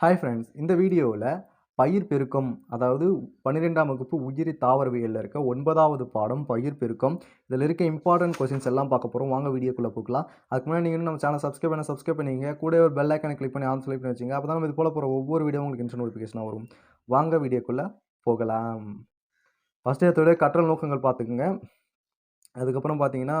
Hi friends இந்த வீடியோவில் பயிர் பெருக்கம் அதாவது பன்னிரெண்டாம் வகுப்பு உயிரி தாவரவியலில் இருக்க ஒன்பதாவது பாடம் பயிர் பெருக்கம். இதில் இருக்க இம்பார்ட்டன்ட் கொஸ்டின்ஸ் எல்லாம் பார்க்க போகிறோம் வாங்க வீடியோக்குள்ளே போகலாம். அதுக்கு முன்னாடி நீங்கள் நம்ம சேனல் சப்ஸ்கிரைப் பண்ண சப்ஸ்கிரைப் பண்ணிங்க கூட ஒரு பெல் ஐக்கனை கிளிக் பண்ணி ஆன் செலக்ட் பண்ணி வச்சுங்க அப்போ தான் நம்ம இது போல் போகிற ஒவ்வொரு வீடியோ உங்களுக்கு நோட்டிஃபிகேஷனாக வரும். வாங்க வீடியோக்குள்ளே போகலாம். ஃபஸ்ட்டு எடுத்தோட கற்றல் நோக்கங்கள் பார்த்துக்குங்க. அதுக்கப்புறம் பார்த்தீங்கன்னா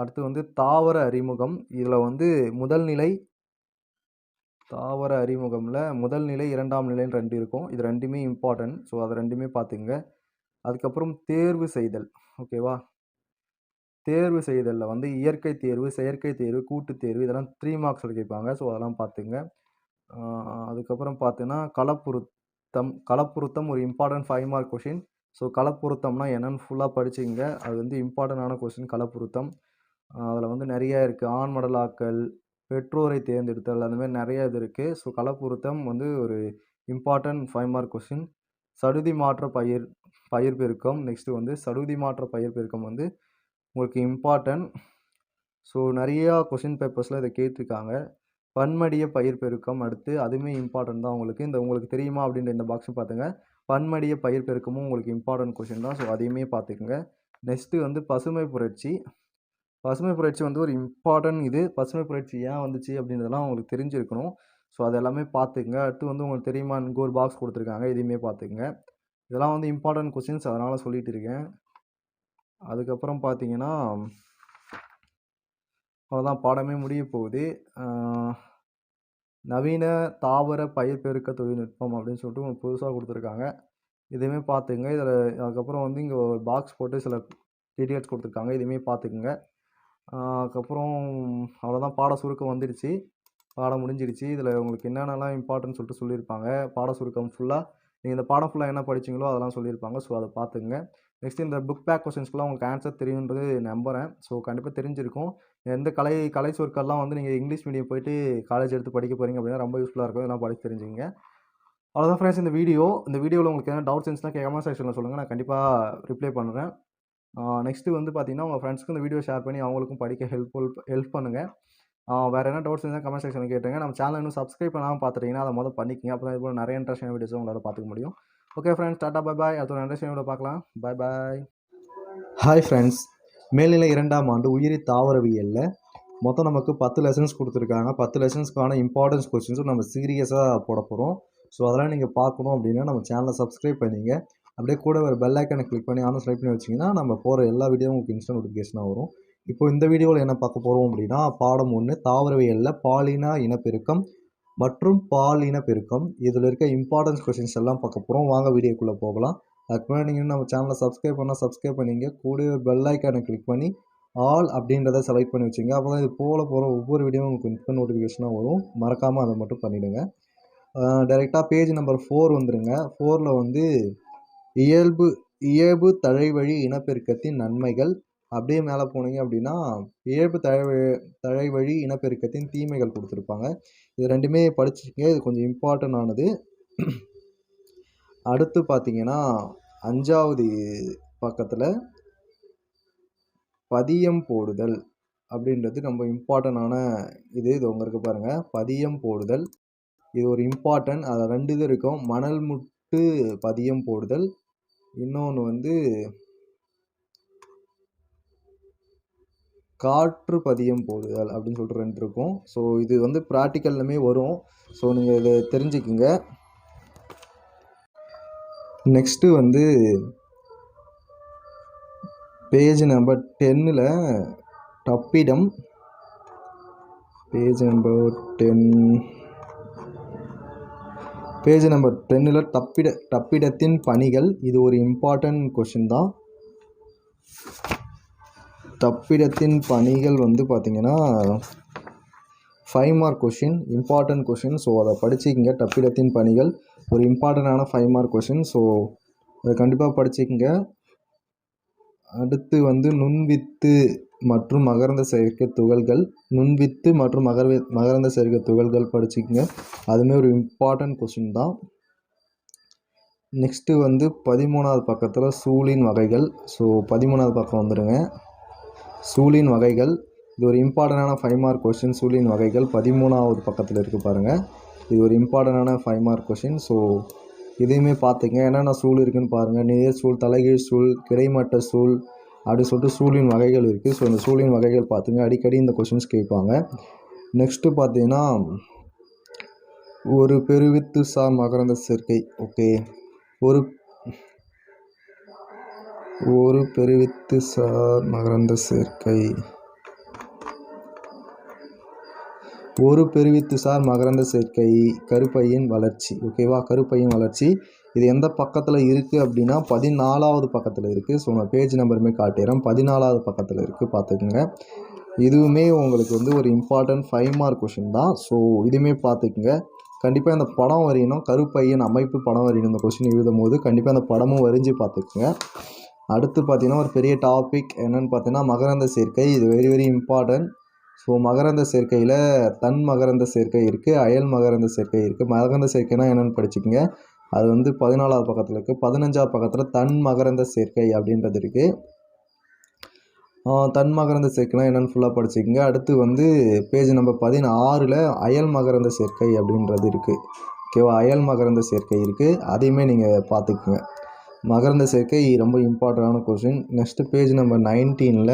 அடுத்து வந்து தாவர அறிமுகம். இதில் வந்து முதல் நிலை தாவர அறிமுகமில் முதல் நிலை இரண்டாம் நிலைன்னு ரெண்டு இருக்கும். இது ரெண்டுமே இம்பார்ட்டன்ட் ஸோ அதை ரெண்டுமே பார்த்துங்க அதுக்கப்புறம் தேர்வு செய்தல். ஓகேவா தேர்வு செய்தலில் வந்து இயற்கை தேர்வு செயற்கை தேர்வு கூட்டு தேர்வு இதெல்லாம் த்ரீ மார்க்ஸில் கேட்பாங்க ஸோ அதெல்லாம் பார்த்துங்க அதுக்கப்புறம் பார்த்தீங்கன்னா கலப்புருத்தம் கலப்புருத்தம் ஒரு important five mark question so களப்புறுத்தம்னா என்னென்னு ஃபுல்லாக படிச்சுங்க அது வந்து இம்பார்ட்டண்டான கொஷின் களப்புறுத்தம் அதில் வந்து நிறைய இருக்குது ஆண் மடலாக்கல் பெற்றோரை தேர்ந்தெடுத்தல் அந்த மாதிரி நிறைய இது இருக்குது ஸோ கலப்பொருத்தம் வந்து ஒரு இம்பார்ட்டன்ட் ஃபைவ் மார்க் கொஷின் சடுதி மாற்ற பயிர் பயிர் பெருக்கம் நெக்ஸ்ட்டு வந்து சடுதி மாற்ற பயிர் பெருக்கம் வந்து உங்களுக்கு இம்பார்ட்டன்ட் ஸோ நிறையா கொஷின் பேப்பர்ஸில் இதை கேட்டிருக்காங்க. பன்மடிய பயிர் பெருக்கம் அடுத்து அதுவுமே இம்பார்ட்டன்ட் தான். உங்களுக்கு இந்த உங்களுக்கு தெரியுமா அப்படின்ற இந்த பாக்ஸும் பார்த்துங்க. பன்மடிய பயிர் பெருக்கமும் உங்களுக்கு இம்பார்ட்டன்ட் கொஷின் தான். ஸோ அதையுமே பார்த்துக்குங்க. நெக்ஸ்ட்டு வந்து பசுமை புரட்சி. பசுமை புரட்சி வந்து ஒரு இம்பார்ட்டன்ட் இது. பசுமை புரட்சி ஏன் வந்துச்சு அப்படின்றதெல்லாம் உங்களுக்கு தெரிஞ்சிருக்கணும். ஸோ அது எல்லாமே பார்த்துக்குங்க. அடுத்து வந்து உங்களுக்கு தெரியுமா? இங்கே ஒரு பாக்ஸ் கொடுத்துருக்காங்க. இதையுமே பார்த்துக்குங்க. இதெல்லாம் வந்து இம்பார்ட்டன்ட் கொஷின்ஸ் அதனால் சொல்லிகிட்டு இருக்கேன். அதுக்கப்புறம் பார்த்தீங்கன்னா அவ்வளோதான் பாடமே முடிய போகுது. நவீன தாவர பயிர் பெருக்க தொழில்நுட்பம் அப்படின்னு சொல்லிட்டு புதுசாக கொடுத்துருக்காங்க. இதையுமே பார்த்துக்குங்க. இதில் அதுக்கப்புறம் வந்து இங்கே ஒரு பாக்ஸ் போட்டு சில டீட்டெயில்ஸ் கொடுத்துருக்காங்க. இதையுமே பார்த்துக்குங்க. அதுக்கப்புறம் அவ்வளோதான் பாட சுருக்கம் வந்துடுச்சு. பாடம் முடிஞ்சிடுச்சு. இதில் உங்களுக்கு என்னென்னலாம் இம்பார்ட்டன்ட் சொல்லிட்டு சொல்லியிருப்பாங்க. பாட சுருக்கம் ஃபுல்லாக நீங்கள் இந்த பாடம் ஃபுல்லாக என்ன படிச்சீங்களோ அதெல்லாம் சொல்லியிருப்பாங்க. ஸோ அதை பார்த்துங்க நெக்ஸ்ட் இந்த புக் பேக் கொஸ்டின்ஸ்க்குலாம் உங்களுக்கு ஆன்சர் தெரியுன்றது நம்புகிறேன் ஸோ கண்டிப்பாக தெரிஞ்சிருக்கும். எந்த கலை கலை சொற்கள்லாம் வந்து நீங்கள் இங்கிலீஷ் மீடியம் போயிட்டு காலேஜ் எடுத்து படிக்க போகிறீங்க அப்படின்னா ரொம்ப யூஸ்ஃபுல்லாக இருக்கும். இதெல்லாம் படிச்சு தெரிஞ்சுங்க அவ்வளோதான் ஃப்ரெண்ட்ஸ் இந்த வீடியோ இந்த வீடியோவில் உங்களுக்கு எதாவது டவுட்ஸ் இருந்துச்சுன்னா கமெண்ட் செக்ஷனில் சொல்லுங்கள் நான் கண்டிப்பாக ரிப்ளை பண்ணுறேன் நெக்ஸ்ட்டு வந்து பார்த்தீங்கன்னா உங்கள் ஃப்ரெண்ட்ஸ்க்கு இந்த வீடியோ ஷேர் பண்ணி அவங்களுக்கும் படிக்க ஹெல்ப்ஃபுல் ஹெல்ப் பண்ணுங்கள் வேறு என்ன டவுட்ஸ் இருந்தால் கமெண்ட் செக்ஷனில் கேட்டுங்க நம்ம சேனல் இன்னும் சப்ஸ்கிரைப் பண்ணாமல் பார்த்துட்டீங்கன்னா அதை மொதல் பண்ணிக்கங்க. அப்போ தான் இது போல் நிறைய இன்ட்ரெஸ்டான வீடியோஸும் உங்களால் பார்த்துக்க முடியும். Okay friends tata bye bye அடுத்த நன்றி இன்ட்ரெஸ்டிங் பார்க்கலாம். பை பாய் ஹாய் ஃப்ரெண்ட்ஸ் மேல்நிலை இரண்டாம் ஆண்டு உயிரி தாவரவியலில் மொத்தம் நமக்கு பத்து லெசன்ஸ் கொடுத்துருக்காங்க. பத்து லெசன்ஸ்க்கான இம்பார்ட்டன்ஸ் கொஸ்டின்ஸும் நம்ம சீரியஸாக போட போகிறோம் ஸோ அதெல்லாம் நீங்கள் பார்க்கணும் அப்படின்னா நம்ம சேனலை சப்ஸ்கிரைப் பண்ணிங்க. அப்படியே கூட ஒரு பெல் ஐக்கனை கிளிக் பண்ணி ஆனும் செலக்ட் பண்ணி வச்சிங்கன்னா நம்ம போகிற எல்லா வீடியோவும் உங்களுக்கு இன்ஸ்டன்ட் நோட்டிஃபிகேஷனாக வரும். இப்போ இந்த வீடியோவில் என்ன பார்க்க போகிறோம் அப்படின்னா பாடம் ஒன்று தாவரவியலில் பாலினா இனப்பெருக்கம் மற்றும் பால் இனப்பெருக்கம் இதில் இருக்க இம்பார்ட்டன்ஸ் கொஷின்ஸ் எல்லாம் பார்க்க போகிறோம் வாங்க வீடியோக்குள்ளே போகலாம். அதுக்கு முன்னாடி நீங்கள் நம்ம சேனலை சப்ஸ்கிரைப் பண்ணால் சப்ஸ்கிரைப் பண்ணிங்க. கூடவே பெல் ஐக்கானை கிளிக் பண்ணி ஆல் அப்படின்றத செலக்ட் பண்ணி வச்சுங்க. அப்போ தான் இது போல போகிற ஒவ்வொரு வீடியோவும் உங்களுக்கு இன்ஸ்டன்ட் நோட்டிஃபிகேஷனாக வரும். மறக்காமல் அதை மட்டும் பண்ணிவிடுங்க டைரெக்டாக பேஜ் நம்பர் ஃபோர் வந்துடுங்க ஃபோரில் வந்து இயல்பு இயல்பு தழைவழி இனப்பெருக்கத்தின் நன்மைகள் அப்படியே மேலே போனீங்க அப்படின்னா இயல்பு தழை தழைவழி இனப்பெருக்கத்தின் தீமைகள் கொடுத்துருப்பாங்க. இது ரெண்டுமே படிச்சுக்கங்க இது கொஞ்சம் இம்பார்ட்டன் ஆனது. அடுத்து பார்த்தீங்கன்னா அஞ்சாவது பக்கத்தில் பதியம் போடுதல் அப்படின்றது ரொம்ப இம்பார்ட்டண்டான இது. இது உங்களுக்கு பாருங்கள் பதியம் போடுதல். இது ஒரு இம்பார்ட்டன்ட் அதில் ரெண்டு இது இருக்கும். மணல் முட்டு பதியம் போடுதல். இன்னொன்று வந்து காற்று பதியம் போடுதல் அப்படின்னு சொல்லிட்டு ரெண்டு இருக்கும். ஸோ இது வந்து ப்ராக்டிக்கல்லுமே வரும். ஸோ நீங்கள் இதை தெரிஞ்சுக்குங்க. நெக்ஸ்ட்டு வந்து பேஜ் நம்பர் டென்னில் டப்பிடம் page number ten page number டென்னில் தப்பிட தப்பிடத்தின் பணிகள். இது ஒரு இம்பார்ட்டன்ட் கொஷின் தான். தப்பிடத்தின் பணிகள் வந்து பார்த்திங்கன்னா five mark question important question so அதை படிச்சுக்கிங்க தப்பிடத்தின் பணிகள் ஒரு இம்பார்ட்டண்டான ஃபைவ் மார்க் கொஷின் ஸோ அதை கண்டிப்பாக படிச்சுக்கிங்க அடுத்து வந்து நுண்வித்து மற்றும் மகரந்த சேர்க்கை துகள்கள். நுண்வித்து மற்றும் மகர மகரந்த சேர்க்கை துகள்கள் படிச்சுக்கங்க அதுவுமே ஒரு இம்பார்ட்டன்ட் கொஸ்டின் தான். நெக்ஸ்ட்டு வந்து பதிமூணாவது பக்கத்தில் சூழின் வகைகள். ஸோ பதிமூணாவது பக்கம் வந்துடுங்க சூழின் வகைகள். இது ஒரு இம்பார்ட்டண்டான ஃபைவ் மார்க் கொஷின் சூழின் வகைகள். பதிமூணாவது பக்கத்தில் இருக்குது பாருங்கள் இது ஒரு இம்பார்ட்டண்டான ஃபைவ் மார்க் கொஷின் ஸோ இதையுமே பார்த்துங்க என்னென்ன சூழ் இருக்குதுன்னு பாருங்கள் நேர் சூழ் தலைகீழ் சூழ் கிடைமட்ட சூழ் அப்படின்னு சொல்லிட்டு சூழின் வகைகள் இருக்குது ஸோ இந்த சூழின் வகைகள் பார்த்துங்க அடிக்கடி இந்த கொஷின்ஸ் கேட்பாங்க. நெக்ஸ்ட்டு பார்த்தீங்கன்னா ஒரு பெருவித்து சார் மகரந்த சேர்க்கை. ஓகே ஒரு ஒரு பெருவித்து சார் மகரந்த சேர்க்கை. ஒரு பெருவித்து சார் மகரந்த சேர்க்கை. கருப்பையின் வளர்ச்சி. ஓகேவா கருப்பையின் வளர்ச்சி. இது எந்த பக்கத்தில் இருக்குது அப்படின்னா பதினாலாவது பக்கத்தில் இருக்குது ஸோ நான் பேஜ் நம்பருமே காட்டிடுறேன் பதினாலாவது பக்கத்தில் இருக்குது பார்த்துக்குங்க. இதுவுமே உங்களுக்கு வந்து ஒரு இம்பார்ட்டன்ட் ஃபைவ் மார்க் கொஷின் தான். ஸோ இதுவுமே பார்த்துக்குங்க. கண்டிப்பாக இந்த படம் வரையணும். கருப்பையின் அமைப்பு படம் வரையணும். இந்த கொஷின் எழுதும் போது கண்டிப்பாக அந்த படமும் வரைஞ்சி பார்த்துக்குங்க. அடுத்து பார்த்தீங்கன்னா ஒரு பெரிய டாபிக் என்னென்னு பார்த்தீங்கன்னா மகரந்த சேர்க்கை. இது வெரி வெரி இம்பார்ட்டன்ட் ஸோ மகரந்த சேர்க்கையில் தன் மகரந்த சேர்க்கை இருக்குது அயல் மகரந்த சேர்க்கை இருக்குது மகரந்த சேர்க்கைனா என்னென்னு படிச்சுக்கோங்க. அது வந்து பதினாலாவது பக்கத்தில் இருக்குது பதினஞ்சாவது பக்கத்தில் தன் மகரந்த சேர்க்கை அப்படின்றது இருக்குது தன் மகரந்த சேர்க்கைனா என்னென்னு ஃபுல்லாக படிச்சுக்கோங்க. அடுத்து வந்து பேஜ் நம்பர் பதினாறில் அயல் மகரந்த சேர்க்கை அப்படின்றது இருக்குது ஓகேவா அயல் மகரந்த சேர்க்கை இருக்குது அதையுமே நீங்கள் பார்த்துக்குங்க. மகரந்த சேர்க்கை ரொம்ப இம்பார்ட்டண்டான கொஷின் நெக்ஸ்ட்டு பேஜ் நம்பர் நைன்டீனில்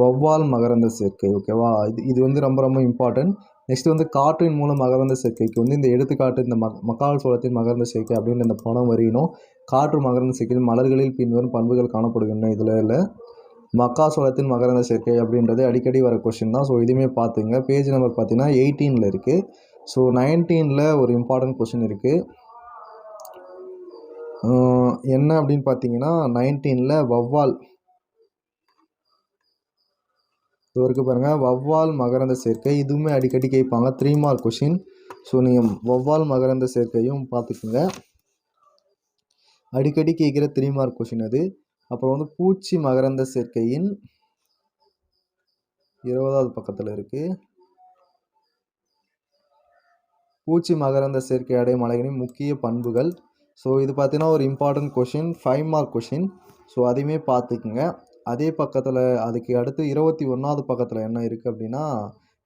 வௌவால் மகரந்த சேர்க்கை. ஓகேவா இது இது வந்து ரொம்ப ரொம்ப இம்பார்ட்டன்ட் நெக்ஸ்ட் வந்து காற்றின் மூலம் மகரந்த சேர்க்கைக்கு வந்து இந்த எடுத்துக்காட்டு இந்த மக் மக்கால் சோளத்தின் மகரந்த சேர்க்கை அப்படின்ற இந்த படம் வரையணும் காற்று மகரந்த சேர்க்கையில் மலர்களில் பின்வரும் பண்புகள் காணப்படுகின்றன இதில் இல்லை மக்கா சோளத்தின் மகரந்த சேர்க்கை அப்படின்றது அடிக்கடி வர கொஷின் தான். ஸோ இதுவுமே பார்த்துங்க. பேஜ் நம்பர் பார்த்தீங்கன்னா எயிட்டீனில் இருக்குது ஸோ நைன்டீனில் ஒரு இம்பார்ட்டன்ட் கொஷின் இருக்குது என்ன அப்படின்னு பார்த்தீங்கன்னா நைன்டீனில் வவ்வால் இது வரைக்கும் பாருங்கள் வவ்வால் மகரந்த சேர்க்கை. இதுவுமே அடிக்கடி கேட்பாங்க. த்ரீ மார்க் கொஷின் ஸோ நீங்கள் வவ்வால் மகரந்த சேர்க்கையும் பார்த்துக்குங்க. அடிக்கடி கேட்குற த்ரீ மார்க் கொஷின் அது. அப்புறம் வந்து பூச்சி மகரந்த சேர்க்கையின் இருபதாவது பக்கத்தில் இருக்குது பூச்சி மகரந்த சேர்க்கை அடையும் மலைகளின் முக்கிய பண்புகள். ஸோ இது பார்த்தீங்கன்னா ஒரு important question five mark question so அதையுமே பார்த்துக்குங்க அதே பக்கத்தில் அதுக்கு அடுத்து இருபத்தி ஒன்றாவது பக்கத்தில் என்ன இருக்குது அப்படின்னா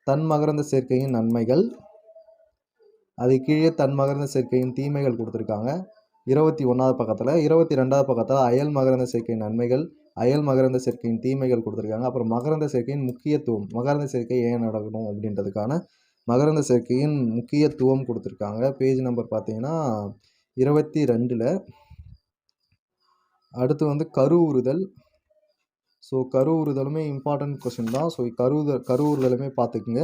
தன் மகரந்த சேர்க்கையின் நன்மைகள். அது கீழே தன் மகரந்த சேர்க்கையின் தீமைகள் கொடுத்துருக்காங்க. இருபத்தி ஒன்றாவது பக்கத்தில் இருபத்தி ரெண்டாவது பக்கத்தில் அயல் மகரந்த சேர்க்கையின் நன்மைகள் அயல் மகரந்த சேர்க்கையின் தீமைகள் கொடுத்துருக்காங்க. அப்புறம் மகரந்த சேர்க்கையின் முக்கியத்துவம் மகரந்த சேர்க்கை ஏன் நடக்கணும் அப்படின்றதுக்கான மகரந்த சேர்க்கையின் முக்கியத்துவம் கொடுத்துருக்காங்க. பேஜ் நம்பர் பார்த்தீங்கன்னா இருபத்தி ரெண்டில் அடுத்து வந்து கருவுறுதல். ஸோ கருவுறுதலுமே இம்பார்ட்டன்ட் கொஷின் தான். ஸோ கருவுதல் கருவுறுதலுமே பார்த்துக்குங்க.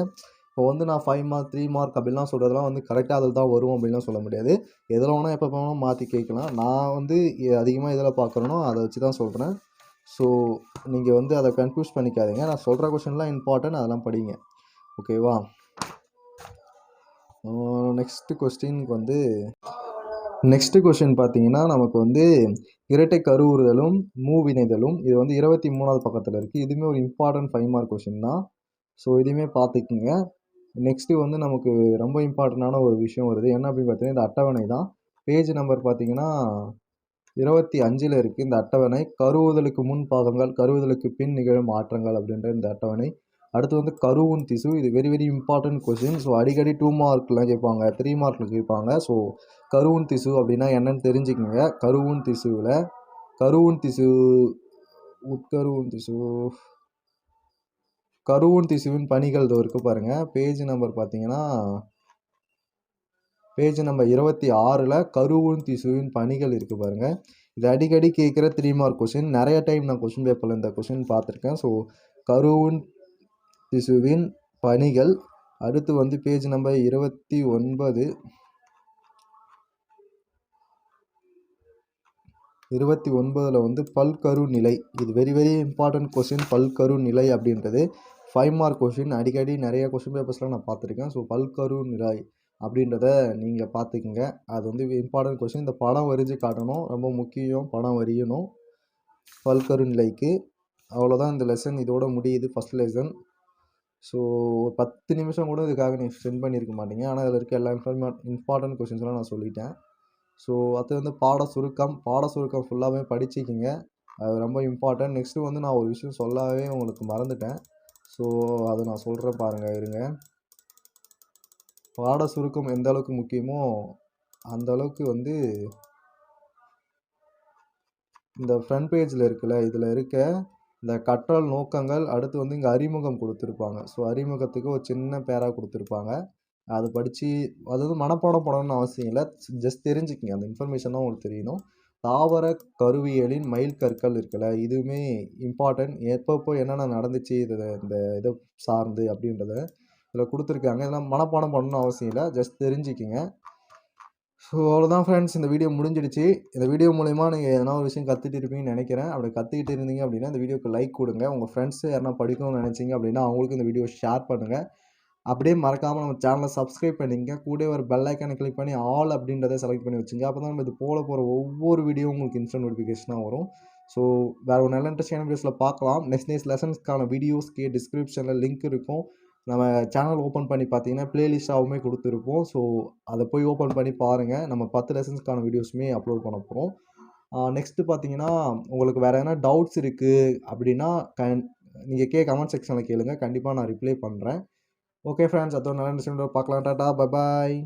இப்போ வந்து நான் ஃபைவ் மார்க் த்ரீ மார்க் அப்படிலாம் சொல்கிறதுலாம் வந்து கரெக்டாக அதில் தான் வரும் அப்படின்லாம் சொல்ல முடியாது. எதில் வேணால் எப்போ வேணாலும் மாற்றி கேட்கலாம். நான் வந்து அதிகமாக எதில் பார்க்குறேனோ அதை வச்சு தான் சொல்கிறேன் ஸோ நீங்கள் வந்து அதை கன்ஃபியூஸ் பண்ணிக்காதீங்க. நான் சொல்கிற கொஷின்லாம் இம்பார்ட்டன்ட் அதெல்லாம் படிங்க. ஓகேவா நெக்ஸ்ட்டு கொஸ்டினுக்கு வந்து நெக்ஸ்ட்டு கொஷின் பார்த்தீங்கன்னா நமக்கு வந்து இரட்டை கருவுறுதலும் மூவினைதலும் இது வந்து இருபத்தி மூணாவது பக்கத்தில் இருக்குது இதுவுமே ஒரு இம்பார்ட்டன்ட் ஃபைவ் மார்க் கொஷின் தான். ஸோ இதையுமே பார்த்துக்குங்க. நெக்ஸ்ட்டு வந்து நமக்கு ரொம்ப இம்பார்ட்டண்டான ஒரு விஷயம் வருது. என்ன அப்படின்னு பார்த்தீங்கன்னா இந்த அட்டவணை தான். பேஜ் நம்பர் பார்த்தீங்கன்னா இருபத்தி அஞ்சில் இருக்குது இந்த அட்டவணை கருவுதலுக்கு முன் பாகங்கள் கருவுதலுக்கு பின் நிகழும் மாற்றங்கள் அப்படின்ற இந்த அட்டவணை. அடுத்து வந்து கருவுன் திசு. இது very very important question so அடிக்கடி டூ மார்க்லாம் கேட்பாங்க. த்ரீ மார்க்கில் கேட்பாங்க. ஸோ கருவுன் திசு அப்படின்னா என்னன்னு தெரிஞ்சுக்கோங்க. கருவுன் திசுவில் கருவுன் திசு உட்கருவுன் திசு கருவுன் திசுவின் பணிகள் இதோ இருக்கு பாருங்கள் பேஜ் நம்பர் பார்த்தீங்கன்னா பேஜ் நம்பர் இருபத்தி ஆறில் கருவுன் திசுவின் பணிகள் இருக்குது பாருங்கள் இது அடிக்கடி கேட்குற த்ரீ மார்க் கொஷின் நிறைய டைம் நான் கொஷின் பேப்பரில் இந்த கொஷின் பார்த்துருக்கேன். ஸோ கருவுன் திசுவின் பணிகள். அடுத்து வந்து பேஜ் நம்பர் இருபத்தி ஒன்பது. இருபத்தி ஒன்பதில் வந்து பல்கரு நிலை இது வெரி வெரி இம்பார்ட்டன்ட் கொஷின் பல்கரு நிலை அப்படின்றது. ஃபைவ் மார்க் கொஷின் அடிக்கடி நிறைய கொஷின் பேப்பர்ஸ்லாம் நான் பார்த்துருக்கேன். ஸோ பல்கரு நிலை அப்படின்றத நீங்கள் பார்த்துக்குங்க. அது வந்து இம்பார்ட்டன்ட் கொஷின் இந்த படம் வரைஞ்சி காட்டணும். ரொம்ப முக்கியம். படம் வரையணும். பல்கரு நிலைக்கு அவ்வளோதான் இந்த லெசன் இதோட முடியுது. ஃபஸ்ட் லெசன் ஸோ ஒரு பத்து நிமிஷம் கூட இதுக்காக நீங்கள் ஸ்பெண்ட் பண்ணியிருக்க மாட்டீங்க. ஆனால் அதில் இருக்க எல்லா இன்ஃபார்மே இம்பார்ட்டன்ட் கொஷின்ஸ்லாம் நான் சொல்லிட்டேன். ஸோ அது வந்து பாட சுருக்கம் பாட சுருக்கம் ஃபுல்லாகவே படிச்சுக்கிங்க. அது ரொம்ப இம்பார்ட்டன்ட் நெக்ஸ்ட்டு வந்து நான் ஒரு விஷயம் சொல்லவே உங்களுக்கு மறந்துட்டேன். ஸோ அதை நான் சொல்கிறேன் பாருங்கள் இருங்க. பாட சுருக்கம் எந்த அளவுக்கு முக்கியமோ அந்த அளவுக்கு வந்து இந்த ஃப்ரண்ட் பேஜில் இருக்குல்ல இதில் இருக்க இந்த கற்றல் நோக்கங்கள் அடுத்து வந்து இங்கே அறிமுகம் கொடுத்துருப்பாங்க. ஸோ அறிமுகத்துக்கு ஒரு சின்ன பேராக கொடுத்துருப்பாங்க. அது படித்து அது வந்து மனப்பாடம் பண்ணணும்னு அவசியம் இல்லை. ஜஸ்ட் தெரிஞ்சுக்கிங்க. அந்த இன்ஃபர்மேஷன் தான் உங்களுக்கு தெரியணும். தாவர கருவியலின் மைல் கற்கள் இருக்குல்ல இதுவுமே இம்பார்ட்டன்ட் எப்பப்போ என்னென்ன நடந்துச்சு இதை இந்த இதை சார்ந்து அப்படின்றத இதில் கொடுத்துருக்காங்க. இதெல்லாம் மனப்பாடம் பண்ணணும்னு அவசியம் இல்லை. ஜஸ்ட் தெரிஞ்சுக்கிங்க. ஸோ அவ்வளோதான் ஃப்ரெண்ட்ஸ் இந்த வீடியோ முடிஞ்சிடுச்சு. இந்த வீடியோ மூலிமா நீங்கள் எதனா ஒரு விஷயம் கற்றுட்டு இருப்பீங்கன்னு நினைக்கிறேன். அப்படி கற்றுக்கிட்டு இருந்தீங்க அப்படின்னா இந்த வீடியோக்கு லைக் கொடுங்க. உங்கள் ஃப்ரெண்ட்ஸு யாரா படிக்கணும்னு நினச்சிங்க அப்படின்னா அவங்களுக்கு இந்த வீடியோ ஷேர் பண்ணுங்கள் அப்படியே மறக்காமல் நம்ம சேனலை சப்ஸ்கிரைப் பண்ணிங்க கூட ஒரு பெல் ஐக்கானை கிளிக் பண்ணி ஆல் அப்படின்றத செலக்ட் பண்ணி வச்சுங்க. அப்போ தான் நம்ம இது போல போகிற ஒவ்வொரு வீடியோ உங்களுக்கு இன்ஸ்டன்ட் நோட்டிஃபிகேஷனாக வரும். ஸோ வேறு ஒரு நல்ல இன்ட்ரெஸ்டான வீடியோஸில் பார்க்கலாம். நெக்ஸ்ட் நெக்ஸ்ட் லெசன்ஸ்க்கான வீடியோஸ்க்கு டிஸ்கிரிப்ஷனில் லிங்க் இருக்கும். நம்ம சேனல் ஓப்பன் பண்ணி பார்த்தீங்கன்னா ப்ளேலிஸ்ட்டாகவுமே கொடுத்துருப்போம். ஸோ அதை போய் ஓப்பன் பண்ணி பாருங்கள் நம்ம பத்து லெசன்ஸ்க்கான வீடியோஸுமே அப்லோட் பண்ண போகிறோம் நெக்ஸ்ட்டு பார்த்தீங்கன்னா உங்களுக்கு வேறு எதனா டவுட்ஸ் இருக்குது அப்படின்னா கன் நீங்கள் கே கமெண்ட் செக்ஷனில் கேளுங்கள் கண்டிப்பாக நான் ரிப்ளை பண்ணுறேன் ஓகே ஃப்ரெண்ட்ஸ் அதோட நல்ல விஷயம் பார்க்கலாம். டாட்டா பை பாய்